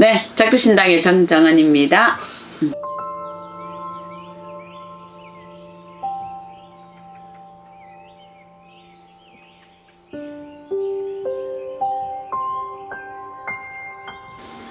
네, 작두신당의 정정은입니다. 음.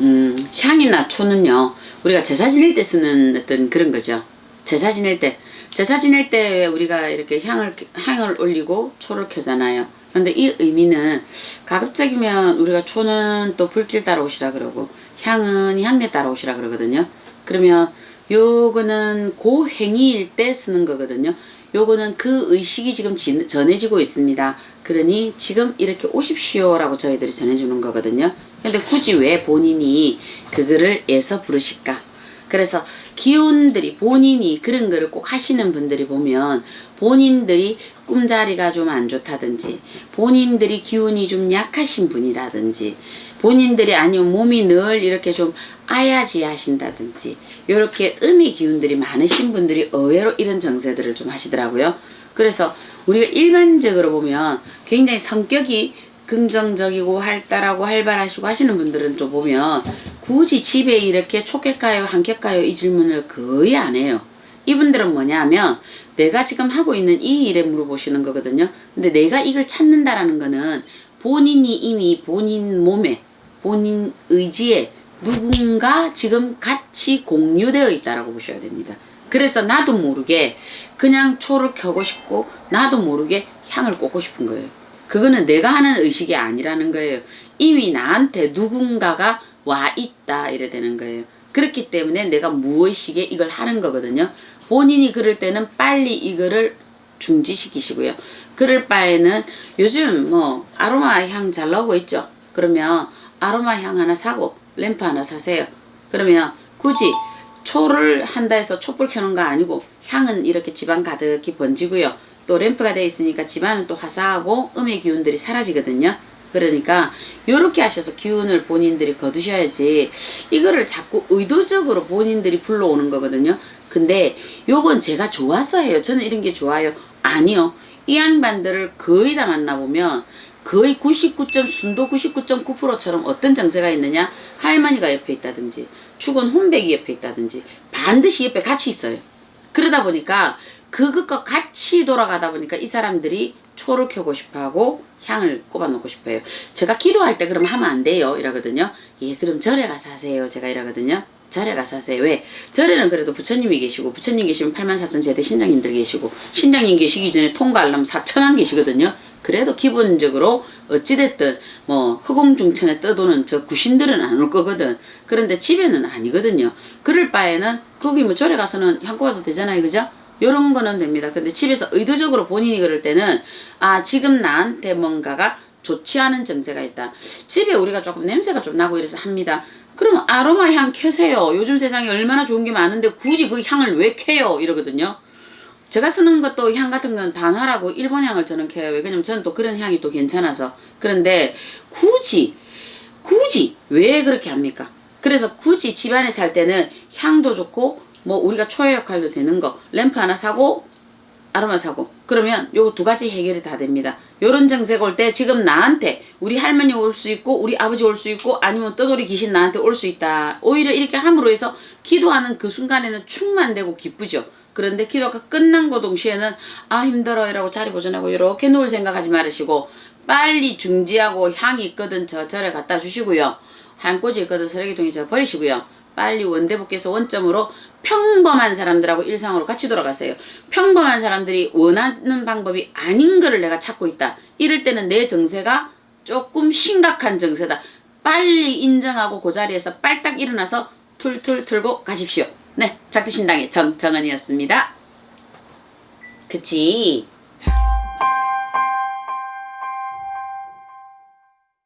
음, 향이나 초는요, 우리가 제사 지낼 때 쓰는 어떤 그런 거죠. 제사 지낼 때, 제사 지낼 때 우리가 이렇게 향을, 향을 올리고 초를 켜잖아요. 근데 이 의미는 가급적이면 우리가 초는 또 불길 따라오시라 그러고, 향은 향내 따라오시라 그러거든요. 그러면 요거는 그 행위일 때 쓰는 거거든요. 요거는 그 의식이 지금 지- 전해지고 있습니다. 그러니 지금 이렇게 오십시오라고 저희들이 전해주는 거거든요. 근데 굳이 왜 본인이 그거를 애서 부르실까? 그래서 기운들이 본인이 그런 거를 꼭 하시는 분들이 보면 본인들이 꿈자리가 좀 안 좋다든지 본인들이 기운이 좀 약하신 분이라든지 본인들이 아니면 몸이 늘 이렇게 좀 아야지 하신다든지 이렇게 음의 기운들이 많으신 분들이 의외로 이런 정세들을 좀 하시더라고요. 그래서 우리가 일반적으로 보면 굉장히 성격이 긍정적이고 활달하고 활발하시고 하시는 분들은 좀 보면 굳이 집에 이렇게 초겠가요 한겠가요 이 질문을 거의 안 해요. 이분들은 뭐냐면 내가 지금 하고 있는 이 일에 물어보시는 거거든요. 근데 내가 이걸 찾는다라는 거는 본인이 이미 본인 몸에 본인 의지에 누군가 지금 같이 공유되어 있다라고 보셔야 됩니다. 그래서 나도 모르게 그냥 초를 켜고 싶고 나도 모르게 향을 꽂고 싶은 거예요. 그거는 내가 하는 의식이 아니라는 거예요. 이미 나한테 누군가가 와 있다 이래 되는 거예요. 그렇기 때문에 내가 무의식에 이걸 하는 거거든요. 본인이 그럴 때는 빨리 이거를 중지시키시고요. 그럴 바에는 요즘 뭐 아로마 향 잘 나오고 있죠. 그러면 아로마 향 하나 사고 램프 하나 사세요. 그러면 굳이 초를 한다 해서 촛불 켜는 거 아니고 향은 이렇게 집안 가득히 번지고요. 또 램프가 돼 있으니까 집안은 또 화사하고 음의 기운들이 사라지거든요. 그러니까 요렇게 하셔서 기운을 본인들이 거두셔야지 이거를 자꾸 의도적으로 본인들이 불러오는 거거든요. 근데 요건 제가 좋아서 해요. 저는 이런 게 좋아요. 아니요. 이 양반들을 거의 다 만나보면 거의 99. 순도 99.9%처럼 어떤 정세가 있느냐? 할머니가 옆에 있다든지, 죽은 혼백이 옆에 있다든지, 반드시 옆에 같이 있어요. 그러다 보니까 그것과 같이 돌아가다 보니까 이 사람들이 초를 켜고 싶어 하고 향을 꼽아 놓고 싶어요. 제가 기도할 때 그럼 하면 안 돼요. 이러거든요. 예, 그럼 절에 가서 하세요. 제가 이러거든요. 절에 가서 하세요. 왜? 절에는 그래도 부처님이 계시고, 부처님 계시면 84,000 제대 신장님들 계시고, 신장님 계시기 전에 통과하려면 4천왕 계시거든요. 그래도 기본적으로 어찌됐든 뭐 허공중천에 떠도는 저 구신들은 안 올 거거든. 그런데 집에는 아니거든요. 그럴 바에는 거기 뭐 절에 가서는 향 꼽아도 되잖아요. 그죠? 요런 거는 됩니다. 근데 집에서 의도적으로 본인이 그럴 때는 아 지금 나한테 뭔가가 좋지 않은 정세가 있다. 집에 우리가 조금 냄새가 좀 나고 이래서 합니다. 그러면 아로마 향 켜세요. 요즘 세상에 얼마나 좋은 게 많은데 굳이 그 향을 왜 켜요? 이러거든요. 제가 쓰는 것도 향 같은 건 단화라고 일본 향을 저는 켜요. 왜냐면 저는 또 그런 향이 또 괜찮아서. 그런데 굳이 굳이 왜 그렇게 합니까? 그래서 굳이 집안에 살 때는 향도 좋고 뭐 우리가 초의 역할도 되는 거 램프 하나 사고 아로마 사고 그러면 요거 두 가지 해결이 다 됩니다. 요런 정색 올 때 지금 나한테 우리 할머니 올 수 있고 우리 아버지 올 수 있고 아니면 떠돌이 귀신 나한테 올 수 있다. 오히려 이렇게 함으로 해서 기도하는 그 순간에는 충만되고 기쁘죠. 그런데 기도가 끝난 거 동시에는 아 힘들어 이라고 자리 보존하고 이렇게 누울 생각하지 말으시고 빨리 중지하고 향이 있거든 저 절에 갖다 주시고요. 한 꽂이 있거든 쓰레기통에 저 버리시고요. 빨리 원대복께서 원점으로 평범한 사람들하고 일상으로 같이 돌아가세요. 평범한 사람들이 원하는 방법이 아닌 거를 내가 찾고 있다. 이럴 때는 내 정세가 조금 심각한 정세다. 빨리 인정하고 그 자리에서 빨딱 일어나서 툴툴 틀고 가십시오. 네, 작두신당의 정정은이었습니다. 그치?